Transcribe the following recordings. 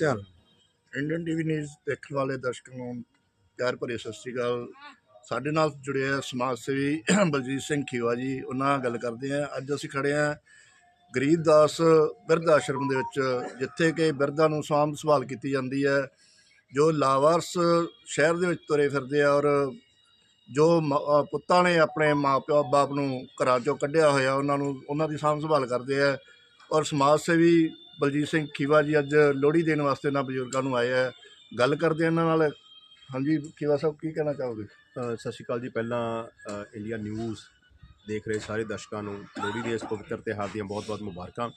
ਚਲ। Indian TV news ਦੇਖਣ ਵਾਲੇ ਦਰਸ਼ਕਾਂ ਨੂੰ ਪਿਆਰ ਭਰੀ ਸਤਿ ਸ਼੍ਰੀ ਅਕਾਲ। ਸਾਡੇ ਨਾਲ ਜੁੜੇ ਆ ਸਮਾਜ ਸੇਵੀ ਬਲਜੀਤ ਸਿੰਘ ਖੀਵਾ ਜੀ। ਉਹਨਾਂ ਨਾਲ ਗੱਲ ਕਰਦੇ ਆ ਅੱਜ ਅਸੀਂ ਖੜੇ ਆ ਗਰੀਬਦਾਸ ਬਿਰਧ ਆਸ਼ਰਮ ਦੇ ਵਿੱਚ, ਜਿੱਥੇ ਕਿ ਬਿਰਧਾਂ ਨੂੰ ਸਾਂਭ ਸੰਭਾਲ ਕੀਤੀ ਜਾਂਦੀ ਹੈ, ਜੋ ਲਾਵਾਰਸ ਸ਼ਹਿਰ ਦੇ ਵਿੱਚ ਤੁਰੇ ਫਿਰਦੇ ਆ ਔਰ ਜੋ ਮ- ਪੁੱਤਾਂ ਨੇ ਆਪਣੇ ਮਾਪਿਓ, ਬਾਪ ਨੂੰ ਘਰਾਂ ਚੋਂ ਕੱਢਿਆ ਹੋਇਆ, ਉਹਨਾਂ ਨੂੰ, ਉਹਨਾਂ ਦੀ ਸਾਂਭ ਸੰਭਾਲ ਕਰਦੇ ਆ। ਔਰ ਸਮਾਜ ਸੇਵੀ ਬਲਜੀਤ ਸਿੰਘ ਖੀਵਾ ਜੀ ਅੱਜ ਲੋਹੜੀ ਦੇਣ ਵਾਸਤੇ ਨਾ ਬਜ਼ੁਰਗਾਂ ਨੂੰ ਆਏ ਆ। ਗੱਲ ਕਰਦੇ ਇਹਨਾਂ ਨਾਲ। ਹਾਂਜੀ, ਖੀਵਾ ਸਾਹਿਬ, ਕੀ ਕਹਿਣਾ ਚਾਹੋਗੇ? ਸਤਿ ਸ਼੍ਰੀ ਅਕਾਲ ਜੀ। ਪਹਿਲਾਂ ਇੰਡੀਆ ਨਿਊਜ਼ ਦੇਖ ਰਹੇ ਸਾਰੇ ਦਰਸ਼ਕਾਂ ਨੂੰ। ਲੋਹੜੀ ਦੇ ਇਸ ਪਵਿੱਤਰ ਤਿਉਹਾਰ ਦੀਆਂ ਬਹੁਤ-ਬਹੁਤ ਮੁਬਾਰਕਾਂ।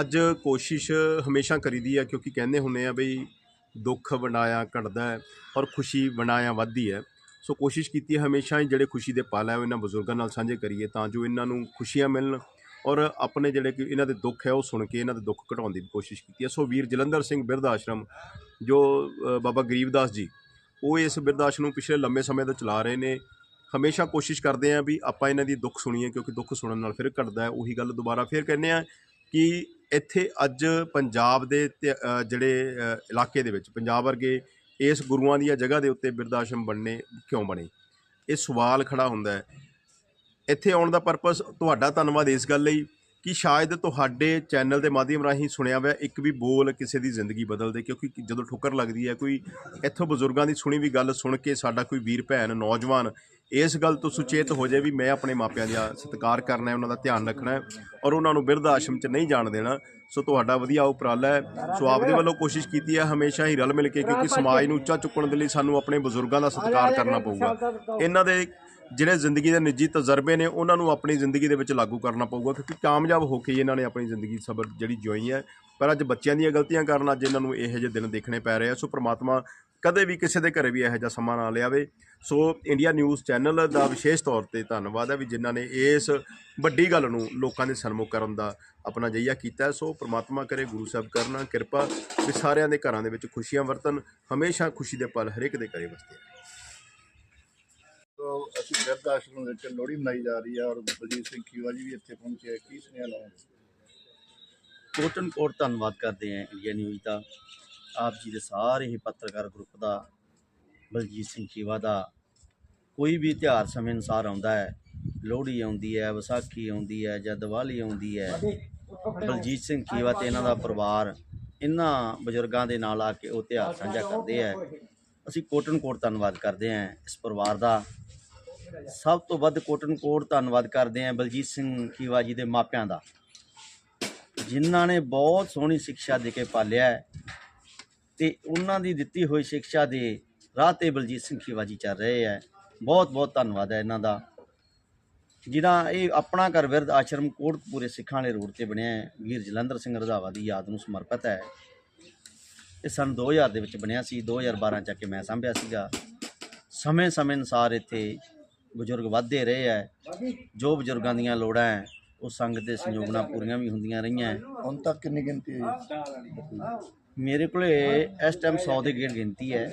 ਅੱਜ ਕੋਸ਼ਿਸ਼ ਹਮੇਸ਼ਾ ਕਰੀਦੀ ਹੈ ਕਿਉਂਕਿ ਕਹਿੰਦੇ ਹੁੰਦੇ ਆ ਬਈ, ਦੁੱਖ ਬਣਾਇਆ ਘਟਦਾ ਹੈ ਔਰ ਖੁਸ਼ੀ ਬਣਾਇਆ ਵੱਧਦੀ ਹੈ। ਸੋ ਕੋਸ਼ਿਸ਼ ਕੀਤੀ ਹੈ ਹਮੇਸ਼ਾ ਹੀ ਜਿਹੜੇ ਖੁਸ਼ੀ ਦੇ ਪਲ ਹੈ ਉਹ ਇਹਨਾਂ ਬਜ਼ੁਰਗਾਂ ਨਾਲ ਸਾਂਝੇ ਕਰੀਏ ਤਾਂ ਜੋ ਇਹਨਾਂ ਨੂੰ ਖੁਸ਼ੀਆਂ ਮਿਲਣ ਔਰ ਆਪਣੇ ਜਿਹੜੇ ਕਿ ਇਹਨਾਂ ਦੇ ਦੁੱਖ ਹੈ ਉਹ ਸੁਣ ਕੇ ਇਹਨਾਂ ਦੇ ਦੁੱਖ ਘਟਾਉਣ ਦੀ ਕੋਸ਼ਿਸ਼ ਕੀਤੀ ਹੈ। ਸੋ ਵੀਰ ਜਲੰਧਰ ਸਿੰਘ ਬਿਰਧ ਆਸ਼ਰਮ ਜੋ ਅ, ਬਾਬਾ ਗਰੀਬਦਾਸ ਜੀ ਉਹ ਇਸ ਬਿਰਧ ਆਸ਼ਰਮ ਨੂੰ ਪਿਛਲੇ ਲੰਮੇ ਸਮੇਂ ਤੋਂ ਚਲਾ ਰਹੇ ਨੇ। ਹਮੇਸ਼ਾ ਕੋਸ਼ਿਸ਼ ਕਰਦੇ ਆ ਵੀ ਆਪਾਂ ਇਹਨਾਂ ਦੀ ਦੁੱਖ ਸੁਣੀਏ ਕਿਉਂਕਿ ਦੁੱਖ ਸੁਣਨ ਨਾਲ ਫਿਰ ਘਟਦਾ ਹੈ ਉਹੀ ਗੱਲ ਦੁਬਾਰਾ ਫਿਰ ਕਹਿੰਦੇ ਆ ਕਿ ਇੱਥੇ ਅੱਜ ਪੰਜਾਬ ਦੇ ਤੇ, ਜਿਹੜੇ ਇਲਾਕੇ ਦੇ ਵਿੱਚ ਪੰਜਾਬ ਵਰਗੇ ਇਸ ਗੁਰੂਆਂ ਦੀਆਂ ਜਗ੍ਹਾ ਦੇ ਉੱਤੇ ਬਿਰਧ ਆਸ਼ਰਮ ਬਣਨੇ ਕਿਉਂ ਬਣੇ? ਇਹ ਸਵਾਲ ਖੜਾ ਹੁੰਦਾ ਹੈ। ਇੱਥੇ ਆਉਣ ਦਾ ਪਰਪਸ ਤੁਹਾਡਾ ਧੰਨਵਾਦ ਇਸ ਗੱਲ ਲਈ ਕਿ ਸ਼ਾਇਦ ਤੁਹਾਡੇ ਚੈਨਲ ਦੇ ਮਾਧਿਅਮ ਰਾਹੀਂ ਸੁਣਿਆ ਹੋਇਆ ਇੱਕ ਵੀ ਬੋਲ ਕਿਸੇ ਦੀ ਜ਼ਿੰਦਗੀ ਬਦਲ ਦੇ ਕਿਉਂਕਿ ਜਦੋਂ ਠੋਕਰ ਲੱਗਦੀ ਹੈ, ਕੋਈ ਇੱਥੋਂ ਬਜ਼ੁਰਗਾਂ ਦੀ ਸੁਣੀ ਵੀ ਗੱਲ ਸੁਣ ਕੇ ਸਾਡਾ ਕੋਈ ਵੀਰ, ਭੈਣ, ਨੌਜਵਾਨ ਇਸ ਗੱਲ ਤੋਂ ਸੁਚੇਤ ਹੋ ਜਾਏ ਵੀ ਮੈਂ ਆਪਣੇ ਮਾਪਿਆਂ ਦਾ ਸਤਿਕਾਰ ਕਰਨਾ ਹੈ, ਉਹਨਾਂ ਦਾ ਧਿਆਨ ਰੱਖਣਾ ਹੈ ਔਰ ਉਹਨਾਂ ਨੂੰ ਬਿਰਧ ਆਸ਼ਰਮ 'ਚ ਨਹੀਂ ਜਾਣ ਦੇਣਾ। ਸੋ ਤੁਹਾਡਾ ਵਧੀਆ ਉਪਰਾਲਾ ਹੈ। ਸੋ ਆਪਦੇ ਵੱਲੋਂ ਕੋਸ਼ਿਸ਼ ਕੀਤੀ ਹੈ ਹਮੇਸ਼ਾ ਹੀ ਰਲ ਮਿਲ ਕੇ, ਕਿਉਂਕਿ ਸਮਾਜ ਨੂੰ ਉੱਚਾ ਚੁੱਕਣ ਦੇ ਲਈ ਸਾਨੂੰ ਆਪਣੇ ਬਜ਼ੁਰਗਾਂ ਦਾ ਸਤਿਕਾਰ ਕਰਨਾ ਪਊਗਾ। ਇਹਨਾਂ ਦੇ ਜਿਹੜੇ ਜ਼ਿੰਦਗੀ ਦੇ ਨਿੱਜੀ ਤਜਰਬੇ ਨੇ, ਉਹਨਾਂ ਨੂੰ ਆਪਣੀ ਜ਼ਿੰਦਗੀ ਦੇ ਵਿੱਚ ਲਾਗੂ ਕਰਨਾ ਪਊਗਾ, ਕਿਉਂਕਿ ਕਾਮਯਾਬ ਹੋ ਕੇ ਇਹਨਾਂ ਨੇ ਆਪਣੀ ਜ਼ਿੰਦਗੀ ਸਬਰ ਜਿਹੜੀ ਜਿਉਈ ਹੈ। ਪਰ ਅੱਜ ਬੱਚਿਆਂ ਦੀਆਂ ਗਲਤੀਆਂ ਕਾਰਨ ਅੱਜ ਇਹਨਾਂ ਨੂੰ ਇਹੋ ਜਿਹੇ ਦਿਨ ਦੇਖਣੇ ਪੈ ਰਹੇ ਆ। ਸੋ ਪ੍ਰਮਾਤਮਾ ਕਦੇ ਵੀ ਕਿਸੇ ਦੇ ਘਰੇ ਵੀ ਇਹੋ ਜਿਹਾ ਸਮਾਂ ਨਾ ਲਿਆਵੇ। ਸੋ ਇੰਡੀਆ ਨਿਊਜ਼ ਚੈਨਲ ਦਾ ਵਿਸ਼ੇਸ਼ ਤੌਰ ਤੇ ਧੰਨਵਾਦ ਹੈ ਵੀ ਜਿਨ੍ਹਾਂ ਨੇ ਇਸ ਵੱਡੀ ਗੱਲ ਨੂੰ ਲੋਕਾਂ ਦੇ ਸਨਮੁਖ ਕਰਨ ਦਾ ਆਪਣਾ ਜਈਆ ਕੀਤਾ ਸੋ ਪ੍ਰਮਾਤਮਾ ਕਰੇ, ਗੁਰੂ ਸਾਹਿਬ ਕਰਨਾ, ਕਿਰਪਾ ਵੀ ਸਾਰਿਆਂ ਦੇ ਘਰਾਂ ਦੇ ਵਿੱਚ ਖੁਸ਼ੀਆਂ ਵਰਤਨ ਹਮੇਸ਼ਾ ਖੁਸ਼ੀ ਦੇ ਪਲ ਹਰੇਕ ਦੇ ਘਰੇ ਵਸਦੇ ਅਸੀਂ ਬਿਰਧ ਆਸ਼ਰਮ ਵਿੱਚ ਲੋਹੜੀ ਮਨਾਈ ਜਾ ਰਹੀ ਹੈ ਔਰ ਬਲਜੀਤ ਸਿੰਘ ਖੀਵਾ ਜੀ ਵੀ ਇੱਥੇ ਪਹੁੰਚੇ ਕੀ ਸੁਨੇਹਾ ਲਾਉਂਗੇ ਕੋਟਨ ਕੋਟ ਧੰਨਵਾਦ ਕਰਦੇ ਹਾਂ ਇੰਡੀਆ ਨਿਊਜ਼ ਦਾ। ਆਪ ਜੀ ਦੇ ਸਾਰੇ ਹੀ ਪੱਤਰਕਾਰ ਗਰੁੱਪ ਦਾ, ਬਲਜੀਤ ਸਿੰਘ ਖੀਵਾ ਦਾ। ਕੋਈ ਵੀ ਤਿਉਹਾਰ ਸਮੇਂ ਅਨੁਸਾਰ ਆਉਂਦਾ ਹੈ। ਲੋਹੜੀ ਆਉਂਦੀ ਹੈ, ਵਿਸਾਖੀ ਆਉਂਦੀ ਹੈ ਜਾਂ ਦੀਵਾਲੀ ਆਉਂਦੀ ਹੈ। ਬਲਜੀਤ ਸਿੰਘ ਖੀਵਾ ਤੇ ਇਹਨਾਂ ਦਾ ਪਰਿਵਾਰ, ਇਹਨਾਂ ਬਜ਼ੁਰਗਾਂ ਦੇ ਨਾਲ ਆ ਕੇ ਉਹ ਤਿਉਹਾਰ ਸਾਂਝਾ ਕਰਦੇ ਹੈ। ਅਸੀਂ ਕੋਟਨ ਕੋਟ ਧੰਨਵਾਦ ਕਰਦੇ ਹਾਂ ਇਸ ਪਰਿਵਾਰ ਦਾ। ਸਭ ਤੋਂ ਵੱਧ ਕੋਟਨ ਕੋਟ ਧੰਨਵਾਦ ਕਰਦੇ ਹਾਂ ਬਲਜੀਤ ਸਿੰਘ ਖੀਵਾ ਜੀ ਦੇ ਮਾਪਿਆਂ ਦਾ, ਜਿਨ੍ਹਾਂ ਨੇ ਬਹੁਤ ਸੋਹਣੀ ਸਿੱਖਿਆ ਦੇ ਕੇ ਪਾਲਿਆ ਹੈ ਤੇ ਉਹਨਾਂ ਦੀ ਦਿੱਤੀ ਹੋਈ ਸਿੱਖਿਆ ਦੇ ਰਾਹ ਤੇ ਬਲਜੀਤ ਸਿੰਘ ਖੀਵਾ ਜੀ ਚੱਲ ਰਹੇ ਹੈ। ਬਹੁਤ ਬਹੁਤ ਧੰਨਵਾਦ ਹੈ ਇਹਨਾਂ ਦਾ। ਜਿਹੜਾ ਇਹ ਆਪਣਾ ਘਰ ਵਿਰਧ ਆਸ਼ਰਮ ਕੋਟਪੂਰੇ ਸਿੱਖਾਂ ਵਾਲੇ ਰੋਡ ਤੇ ਬਣਿਆ ਹੈ, ਵੀਰ ਜਲੰਧਰ ਸਿੰਘ ਰਧਾਵਾ ਦੀ ਯਾਦ ਨੂੰ ਸਮਰਪਿਤ ਹੈ। ਇਹ ਸਨ 2000 ਦੇ ਵਿੱਚ ਬਣਿਆ ਸੀ 2012 ਚ ਆ ਕੇ ਮੈਂ ਸੰਭਿਆ ਸੀਗਾ। ਸਮੇਂ ਸਮੇਂ ਅਨੁਸਾਰ ਇੱਥੇ ਬਜ਼ੁਰਗ ਵੱਧਦੇ ਰਹੇ ਹੈ ਜੋ ਬਜ਼ੁਰਗਾਂ ਦੀਆਂ ਲੋੜਾਂ ਹੈ ਉਹ ਸੰਗਤ ਦੇ ਸੰਯੋਗ ਨਾਲ ਪੂਰੀਆਂ ਵੀ ਹੁੰਦੀਆਂ ਰਹੀਆਂ ਹੈ। ਹੁਣ ਤੱਕ ਕਿੰਨੀ ਗਿਣਤੀ ਹੈ ਮੇਰੇ ਕੋਲੇ ਇਸ ਟਾਈਮ 100 ਦੇ ਗੇੜ ਗਿਣਤੀ ਹੈ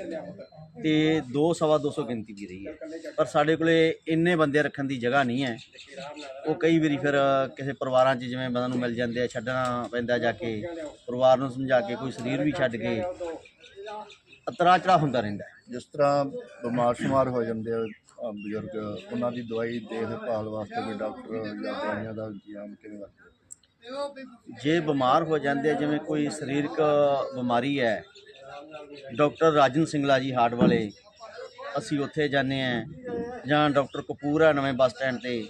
ਤੇ 2 ਸਵਾ 200 ਗਿਣਤੀ ਵੀ ਰਹੀ ਹੈ ਪਰ ਸਾਡੇ ਕੋਲੇ ਇੰਨੇ ਬੰਦੇ ਰੱਖਣ ਦੀ ਜਗ੍ਹਾ ਨਹੀਂ ਹੈ ਉਹ ਕਈ ਵਾਰੀ ਫਿਰ ਕਿਸੇ ਪਰਿਵਾਰਾਂ 'ਚ ਜਿਵੇਂ ਬੰਦਾ ਨੂੰ ਮਿਲ ਜਾਂਦੇ ਆ ਛੱਡਣਾ ਪੈਂਦਾ ਜਾ ਕੇ ਪਰਿਵਾਰ ਨੂੰ ਸਮਝਾ ਕੇ ਕੋਈ ਸਰੀਰ ਵੀ ਛੱਡ ਕੇ ਅਤਰਾ ਚੜਾ ਹੁੰਦਾ ਰਹਿੰਦਾ ਹੈ। ਜਿਸ ਤਰ੍ਹਾਂ ਬਿਮਾਰ ਸ਼ੁਮਾਰ ਹੋ ਜਾਂਦੇ ਆ ਬਜ਼ੁਰਗ, ਉਹਨਾਂ ਦੀ ਦਵਾਈ ਦੇਖਭਾਲ ਵਾਸਤੇ ਕੋਈ ਡਾਕਟਰ ਜਾਂ ਦਵਾਈਆਂ ਦਾ ਇੰਤਜ਼ਾਮ ਕਿਵੇਂ ਕਰਦੇ ਜੇ ਬਿਮਾਰ ਹੋ ਜਾਂਦੇ ਜਿਵੇਂ ਕੋਈ ਸਰੀਰਕ ਬਿਮਾਰੀ ਹੈ, ਡਾਕਟਰ ਰਾਜਨ ਸਿੰਗਲਾ ਜੀ ਹਾਰਟ ਵਾਲੇ, ਅਸੀਂ ਉੱਥੇ ਜਾਂਦੇ ਆ ਜਾਂ ਡਾਕਟਰ ਕਪੂਰ ਹੈ ਨਵੇਂ ਬੱਸ ਸਟੈਂਡ ਤੇ,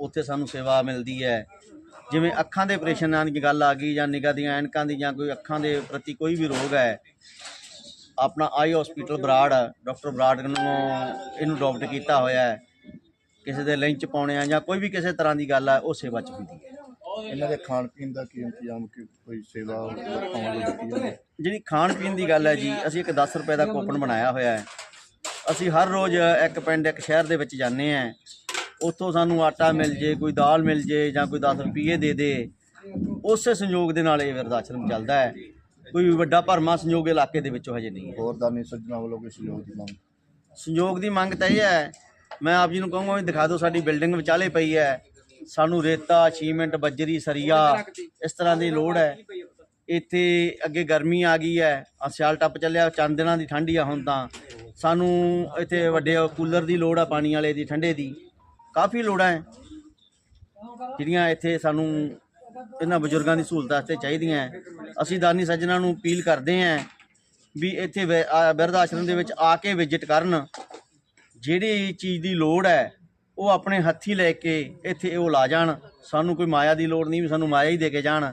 ਉੱਥੇ ਸਾਨੂੰ ਸੇਵਾ ਮਿਲਦੀ ਹੈ। ਜਿਵੇਂ ਅੱਖਾਂ ਦੇ ਆਪਰੇਸ਼ਨਾਂ ਦੀ ਗੱਲ ਆ ਗਈ ਜਾਂ ਨਿਗਾਹ ਦੀਆਂ ਐਨਕਾਂ ਦੀ ਜਾਂ ਕੋਈ ਅੱਖਾਂ ਦੇ ਪ੍ਰਤੀ ਕੋਈ ਵੀ ਰੋਗ ਹੈ ਆਪਣਾ eye hospital Brar doctor Brar ਨੂੰ ਇਹਨੂੰ ਡਾਕਟਰ ਕੀਤਾ ਹੋਇਆ ਹੈ। ਕਿਸੇ ਦੇ ਲਿੰਚ ਪਾਉਣੇ ਆ ਜਾਂ ਕੋਈ ਵੀ ਕਿਸੇ ਤਰ੍ਹਾਂ ਦੀ ਗੱਲ ਹੈ ਉਹ ਸੇਵਾ ਚ ਹੁੰਦੀ ਹੈ। ਇਹਨਾਂ ਦੇ ਖਾਣ ਪੀਣ ਦਾ ਕੀ ਇੰਤਜ਼ਾਮ ਕਿ ਕੋਈ ਸੇਵਾ ਹੈ ਜਿਹੜੀ ਖਾਣ ਪੀਣ ਦੀ ਗੱਲ ਹੈ ਜੀ ਅਸੀਂ ਇੱਕ 10 ਰੁਪਏ ਦਾ ਕੂਪਨ ਬਣਾਇਆ ਹੋਇਆ ਹੈ। ਅਸੀਂ ਹਰ ਰੋਜ਼ ਇੱਕ ਪਿੰਡ ਇੱਕ ਸ਼ਹਿਰ ਦੇ ਵਿੱਚ ਜਾਂਦੇ ਆ ਉੱਥੋਂ ਸਾਨੂੰ ਆਟਾ ਮਿਲ ਜੇ ਕੋਈ ਦਾਲ ਮਿਲ ਜੇ ਜਾਂ ਕੋਈ 10 ਰੁਪਏ ਦੇ ਦੇ ਉਸੇ ਸੰਯੋਗ ਦੇ ਨਾਲ ਇਹ ਵਿਰਧ ਆਸ਼ਰਮ ਚੱਲਦਾ ਹੈ। ਕੋਈ ਵੱਡਾ ਭਰਮਾ ਸੰਯੋਗ ਇਲਾਕੇ ਦੇ ਵਿੱਚੋਂ ਹਜੇ ਨਹੀਂ ਹੈ। ਹੋਰ ਦਾਨੀ ਸੱਜਣਾ ਵੱਲੋਂ ਕੋਈ ਸਹਿਯੋਗ ਦੀ ਮੰਗ? ਸੰਯੋਗ ਦੀ ਮੰਗ ਤਾਂ ਇਹ ਹੈ ਮੈਂ ਆਪ ਜੀ ਨੂੰ ਕਹੂੰਗਾ ਵੀ ਦਿਖਾ ਦਿਓ ਸਾਡੀ ਬਿਲਡਿੰਗ ਵਿਚਾਲੇ ਪਈ ਹੈ। ਸਾਨੂੰ ਰੇਤਾ ਸੀਮੈਂਟ ਬੱਜਰੀ ਸਰੀਆ ਇਸ ਤਰ੍ਹਾਂ ਦੀ ਲੋੜ ਹੈ। ਇੱਥੇ ਅੱਗੇ ਗਰਮੀ ਆ ਗਈ ਹੈ ਆ ਸਿਆਲ ਟੱਪ ਚੱਲਿਆ ਚੰਦ ਦਿਨਾਂ ਦੀ ਠੰਡੀ ਆ ਹੁਣ ਤਾਂ। ਸਾਨੂੰ ਇੱਥੇ ਵੱਡੇ ਕੂਲਰ ਦੀ ਲੋੜ ਆ ਪਾਣੀ ਵਾਲੇ ਦੀ ਠੰਡੇ ਦੀ। ਕਾਫੀ ਲੋੜਾਂ ਹੈ ਜਿਹੜੀਆਂ ਇੱਥੇ ਸਾਨੂੰ ਇਹਨਾਂ ਬਜ਼ੁਰਗਾਂ ਦੀ ਸਹੂਲਤਾਂ ਵਾਸਤੇ ਚਾਹੀਦੀਆਂ ਹੈ। ਅਸੀਂ ਦਾਨੀ ਸੱਜਣਾ ਨੂੰ ਅਪੀਲ ਕਰਦੇ ਹਾਂ ਵੀ ਇੱਥੇ ਵੈ- ਆ ਬਿਰਧ ਆਸ਼ਰਮ ਦੇ ਵਿੱਚ ਆ ਕੇ ਵਿਜ਼ਿਟ ਕਰਨ। ਜਿਹੜੀ ਚੀਜ਼ ਦੀ ਲੋੜ ਹੈ, ਉਹ ਆਪਣੇ ਹੱਥੀ ਲੈ ਕੇ ਇੱਥੇ ਉਹ ਲਾ ਜਾਣ। ਸਾਨੂੰ ਕੋਈ ਮਾਇਆ ਦੀ ਲੋੜ ਨਹੀਂ ਵੀ ਸਾਨੂੰ ਮਾਇਆ ਹੀ ਦੇ ਕੇ ਜਾਣ।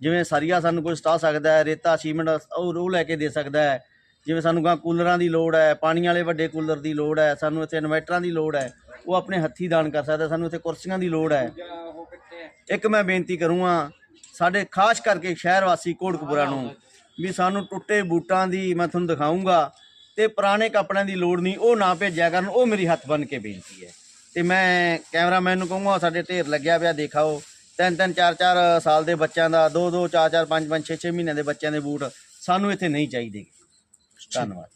ਜਿਵੇਂ ਸਰੀਆ ਸਾਨੂੰ ਕੋਈ ਸਟਾ ਸਕਦਾ ਹੈ, ਰੇਤਾ, ਸੀਮੈਂਟ ਉਹ ਉਹ ਲੈ ਕੇ ਦੇ ਸਕਦਾ ਹੈ। ਜਿਵੇਂ ਸਾਨੂੰ ਗਾਂ ਕੂਲਰਾਂ ਦੀ ਲੋੜ ਹੈ, ਪਾਣੀ ਵਾਲੇ ਵੱਡੇ ਕੂਲਰ ਦੀ ਲੋੜ ਹੈ, ਸਾਨੂੰ ਇੱਥੇ ਇਨਵਰਟਰਾਂ ਦੀ ਲੋੜ ਹੈ, ਉਹ ਆਪਣੇ ਹੱਥੀ ਦਾਨ ਕਰ ਸਕਦਾ ਸਾਨੂੰ ਇੱਥੇ ਕੁਰਸੀਆਂ ਦੀ ਲੋੜ ਹੈ। ਇੱਕ ਮੈਂ ਬੇਨਤੀ ਕਰੂੰਗਾ ਸਾਡੇ ਖਾਸ ਕਰਕੇ ਸ਼ਹਿਰ ਵਾਸੀ ਕੋਟਕਪੂਰਾ ਨੂੰ ਵੀ ਸਾਨੂੰ ਟੁੱਟੇ ਬੂਟਾਂ ਦੀ ਮੈਂ ਤੁਹਾਨੂੰ ਦਿਖਾਉਂਗਾ ਤੇ ਪੁਰਾਣੇ ਕੱਪੜਿਆਂ ਦੀ ਲੋੜ ਨਹੀਂ ਉਹ ਨਾ ਭੇਜਿਆ ਕਰਨ ਉਹ ਮੇਰੀ ਹੱਥ ਬੰਨ ਕੇ ਬੇਨਤੀ ਹੈ। ਤੇ ਮੈਂ ਕੈਮਰਾਮੈਨ ਨੂੰ ਕਹੂੰਗਾ ਸਾਡੇ ਢੇਰ ਲੱਗਿਆ ਪਿਆ ਦੇਖਾਓ। ਤਿੰਨ ਤਿੰਨ ਚਾਰ ਚਾਰ ਸਾਲ ਦੇ ਬੱਚਿਆਂ ਦਾ ਦੋ ਦੋ ਚਾਰ ਚਾਰ ਪੰਜ ਪੰਜ ਛੇ ਛੇ ਮਹੀਨਿਆਂ ਦੇ ਬੱਚਿਆਂ ਦੇ ਬੂਟ ਸਾਨੂੰ ਇੱਥੇ ਨਹੀਂ ਚਾਹੀਦੇ। ਧੰਨਵਾਦ।